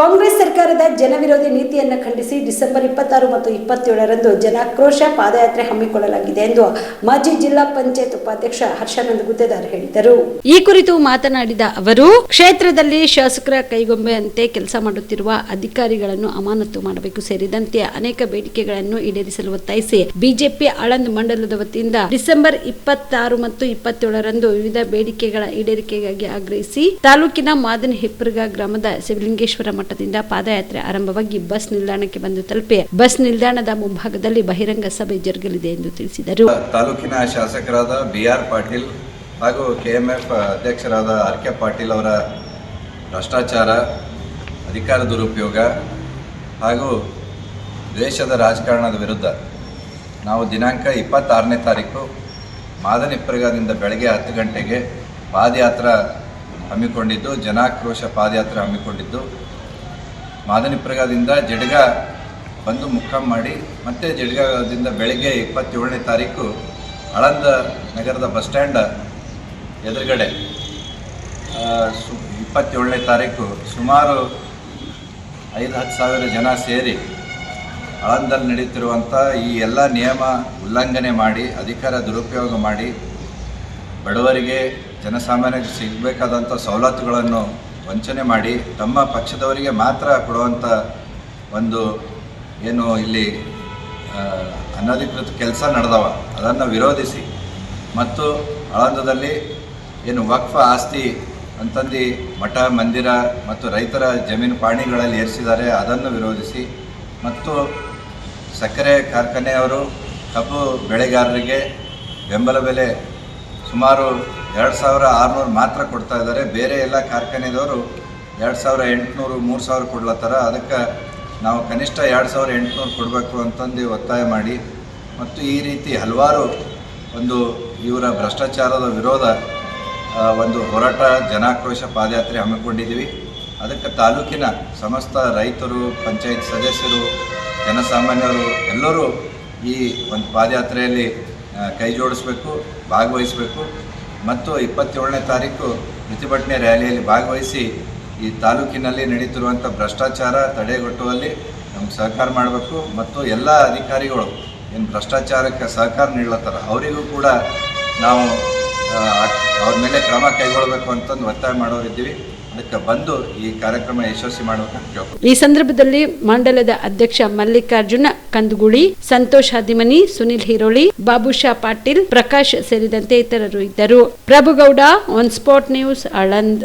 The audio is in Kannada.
ಕಾಂಗ್ರೆಸ್ ಸರ್ಕಾರದ ಜನವಿರೋಧಿ ನೀತಿಯನ್ನು ಖಂಡಿಸಿ ಡಿಸೆಂಬರ್ ಇಪ್ಪತ್ತಾರು ಮತ್ತು ಇಪ್ಪತ್ತೇಳರಂದು ಜನಾಕ್ರೋಶ ಪಾದಯಾತ್ರೆ ಹಮ್ಮಿಕೊಳ್ಳಲಾಗಿದೆ ಎಂದು ಮಾಜಿ ಜಿಲ್ಲಾ ಪಂಚಾಯತ್ ಉಪಾಧ್ಯಕ್ಷ ಹರ್ಷಾನಂದ್ ಗುತ್ತೇದಾರ್ ಹೇಳಿದರು. ಈ ಕುರಿತು ಮಾತನಾಡಿದ ಅವರು, ಕ್ಷೇತ್ರದಲ್ಲಿ ಶಾಸಕರ ಕೈಗೊಂಬೆಯಂತೆ ಕೆಲಸ ಮಾಡುತ್ತಿರುವ ಅಧಿಕಾರಿಗಳನ್ನು ಅಮಾನತು ಮಾಡಬೇಕು. ಸೇರಿದಂತೆ ಅನೇಕ ಬೇಡಿಕೆಗಳನ್ನು ಈಡೇರಿಸಲು ಒತ್ತಾಯಿಸಿ ಬಿಜೆಪಿ ಆಳಂದ್ ಮಂಡಲದ ವತಿಯಿಂದ ಡಿಸೆಂಬರ್ ಇಪ್ಪತ್ತಾರು ಮತ್ತು ಇಪ್ಪತ್ತೇಳರಂದು ವಿವಿಧ ಬೇಡಿಕೆಗಳ ಈಡೇರಿಕೆಗಾಗಿ ಆಗ್ರಹಿಸಿ ತಾಲೂಕಿನ ಮಾದನ ಹೆಪ್ಪರ್ಗ ಗ್ರಾಮದ ಶಿವಲಿಂಗೇಶ್ವರ ಮಠದಿಂದ ಪಾದಯಾತ್ರೆ ಆರಂಭವಾಗಿ ಬಸ್ ನಿಲ್ದಾಣಕ್ಕೆ ಬಂದು ತಲುಪಿ ಬಸ್ ನಿಲ್ದಾಣದ ಮುಂಭಾಗದಲ್ಲಿ ಬಹಿರಂಗ ಸಭೆ ಜರುಗಲಿದೆ ಎಂದು ತಿಳಿಸಿದರು. ತಾಲೂಕಿನ ಶಾಸಕರಾದ ಬಿ ಆರ್ ಪಾಟೀಲ್ ಹಾಗೂ ಕೆಎಂಎಫ್ ಅಧ್ಯಕ್ಷರಾದ ಆರ್ ಕೆ ಪಾಟೀಲ್ ಅವರ ಭ್ರಷ್ಟಾಚಾರ, ಅಧಿಕಾರ ದುರುಪಯೋಗ ಹಾಗೂ ದೇಶದ ರಾಜಕಾರಣದ ವಿರುದ್ಧ ನಾವು ದಿನಾಂಕ ಇಪ್ಪತ್ತಾರನೇ ತಾರೀಕು ಮಾದನಿಪ್ಪರಿಗಾದಿಂದ ಬೆಳಗ್ಗೆ ಹತ್ತು ಗಂಟೆಗೆ ಪಾದಯಾತ್ರೆ ಹಮ್ಮಿಕೊಂಡಿದ್ದು, ಜನಾಕ್ರೋಶ ಪಾದಯಾತ್ರೆ ಹಮ್ಮಿಕೊಂಡಿದ್ದು. ಮಾದನಿಪ್ರಗದಿಂದ ಜಡ್ಗ ಬಂದು ಮುಖ ಮಾಡಿ, ಮತ್ತೆ ಜಡ್ಗದಿಂದ ಬೆಳಗ್ಗೆ ಇಪ್ಪತ್ತೇಳನೇ ತಾರೀಕು ಅಳಂದ ನಗರದ ಬಸ್ ಸ್ಟ್ಯಾಂಡ್ ಎದುರುಗಡೆ ಸು, ಇಪ್ಪತ್ತೇಳನೇ ತಾರೀಕು ಸುಮಾರು ಐದು, ಹತ್ತು ಸಾವಿರ ಜನ ಸೇರಿ ಆಳಂದಲ್ಲಿ ನಡೀತಿರುವಂಥ ಈ ಎಲ್ಲ ನಿಯಮ ಉಲ್ಲಂಘನೆ ಮಾಡಿ, ಅಧಿಕಾರ ದುರುಪಯೋಗ ಮಾಡಿ, ಬಡವರಿಗೆ ಜನಸಾಮಾನ್ಯರಿಗೆ ಸಿಗಬೇಕಾದಂಥ ಸವಲತ್ತುಗಳನ್ನು ವಂಚನೆ ಮಾಡಿ ತಮ್ಮ ಪಕ್ಷದವರಿಗೆ ಮಾತ್ರ ಕೊಡುವಂಥ ಒಂದು ಏನು ಇಲ್ಲಿ ಅನಧಿಕೃತ ಕೆಲಸ ನಡೆದವ. ಅದನ್ನು ವಿರೋಧಿಸಿ. ಮತ್ತು ಆಳಂದದಲ್ಲಿ ಏನು ವಕ್ಫ ಆಸ್ತಿ ಅಂತಂದು ಮಠ, ಮಂದಿರ ಮತ್ತು ರೈತರ ಜಮೀನು ಪಾಣಿಗಳಲ್ಲಿ ಏರಿಸಿದ್ದಾರೆ. ಅದನ್ನು ವಿರೋಧಿಸಿ. ಮತ್ತು ಸಕ್ಕರೆ ಕಾರ್ಖಾನೆಯವರು ಕಬ್ಬು ಬೆಳೆಗಾರರಿಗೆ ಬೆಂಬಲ ಬೆಲೆ ಸುಮಾರು ಎರಡು ಸಾವಿರ ಆರುನೂರು ಮಾತ್ರ ಕೊಡ್ತಾ ಇದ್ದಾರೆ. ಬೇರೆ ಎಲ್ಲ ಕಾರ್ಖಾನೆದವರು ಎರಡು ಸಾವಿರ ಎಂಟುನೂರು, ಮೂರು ಸಾವಿರ ಕೊಡ್ಲತ್ತಾರ. ಅದಕ್ಕೆ ನಾವು ಕನಿಷ್ಠ ಎರಡು ಸಾವಿರ ಎಂಟುನೂರು ಕೊಡಬೇಕು ಅಂತಂದು ಒತ್ತಾಯ ಮಾಡಿ ಮತ್ತು ಈ ರೀತಿ ಹಲವಾರು ಒಂದು ಇವರ ಭ್ರಷ್ಟಾಚಾರದ ವಿರೋಧ ಒಂದು ಹೋರಾಟ, ಜನಾಕ್ರೋಶ ಪಾದಯಾತ್ರೆ ಹಮ್ಮಿಕೊಂಡಿದ್ದೀವಿ. ಅದಕ್ಕೆ ತಾಲೂಕಿನ ಸಮಸ್ತ ರೈತರು, ಪಂಚಾಯತ್ ಸದಸ್ಯರು, ಜನಸಾಮಾನ್ಯರು ಎಲ್ಲರೂ ಈ ಒಂದು ಪಾದಯಾತ್ರೆಯಲ್ಲಿ ಕೈ ಜೋಡಿಸ್ಬೇಕು ಭಾಗವಹಿಸಬೇಕು. ಮತ್ತು ಇಪ್ಪತ್ತೇಳನೇ ತಾರೀಕು ಪ್ರತಿಭಟನೆ ರ್ಯಾಲಿಯಲ್ಲಿ ಭಾಗವಹಿಸಿ ಈ ತಾಲೂಕಿನಲ್ಲಿ ನಡೀತಿರುವಂಥ ಭ್ರಷ್ಟಾಚಾರ ತಡೆಗಟ್ಟುವಲ್ಲಿ ನಮ್ಗೆ ಸಹಕಾರ ಮಾಡಬೇಕು ಮತ್ತು ಎಲ್ಲ ಅಧಿಕಾರಿಗಳು ಏನು ಭ್ರಷ್ಟಾಚಾರಕ್ಕೆ ಸಹಕಾರ ನೀಡ್ಲತ್ತಾರ, ಅವರಿಗೂ ಕೂಡ ನಾವು ಅವ್ರ ಮೇಲೆ ಕ್ರಮ ಕೈಗೊಳ್ಳಬೇಕು ಅಂತಂದು ಒತ್ತಾಯ ಮಾಡೋರಿದ್ದೀವಿ ಅದಕ್ಕೆ ಬಂದು ಈ ಕಾರ್ಯಕ್ರಮ ಯಶಸ್ವಿ ಮಾಡಬೇಕು. ಈ ಸಂದರ್ಭದಲ್ಲಿ ಮಂಡಲದ ಅಧ್ಯಕ್ಷ ಮಲ್ಲಿಕಾರ್ಜುನ ಕಂದುಗುಳಿ, ಸಂತೋಷ್ ಹದಿಮನಿ, ಸುನಿಲ್ ಹಿರೋಳಿ ಬಾಬುಷಾ ಪಾಟೀಲ್, ಪ್ರಕಾಶ್ ಸೇರಿದಂತೆ ಇತರರು ಇದ್ದರು. Prabhugouda on spot news Aland